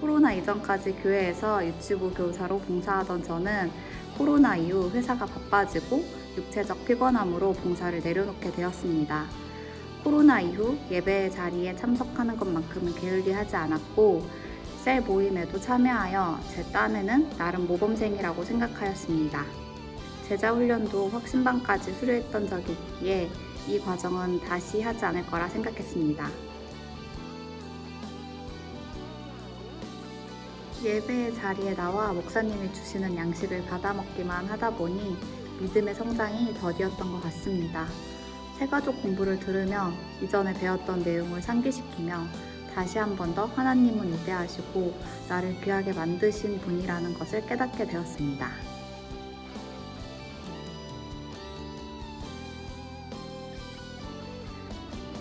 코로나 이전까지 교회에서 유치부 교사로 봉사하던 저는 코로나 이후 회사가 바빠지고 육체적 피곤함으로 봉사를 내려놓게 되었습니다. 코로나 이후 예배 자리에 참석하는 것만큼은 게을리하지 않았고 셀 모임에도 참여하여 제 딴에는 나름 모범생이라고 생각하였습니다. 제자 훈련도 확신반까지 수료했던 적이 있기에 이 과정은 다시 하지 않을 거라 생각했습니다. 예배 자리에 나와 목사님이 주시는 양식을 받아 먹기만 하다 보니 믿음의 성장이 더디었던 것 같습니다. 새가족 공부를 들으며 이전에 배웠던 내용을 상기시키며 다시 한 번 더 하나님은 위대하시고 나를 귀하게 만드신 분이라는 것을 깨닫게 되었습니다.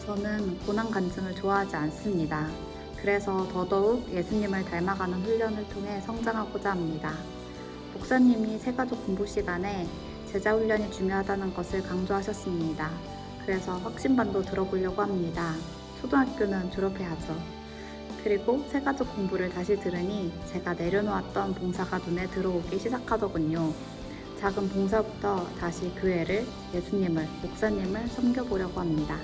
저는 고난 간증을 좋아하지 않습니다. 그래서 더더욱 예수님을 닮아가는 훈련을 통해 성장하고자 합니다. 목사님이 새가족 공부 시간에 제자 훈련이 중요하다는 것을 강조하셨습니다. 그래서 확신반도 들어보려고 합니다. 초등학교는 졸업해야죠. 그리고 새가족 공부를 다시 들으니 제가 내려놓았던 봉사가 눈에 들어오기 시작하더군요. 작은 봉사부터 다시 교회를, 예수님을, 목사님을 섬겨보려고 합니다.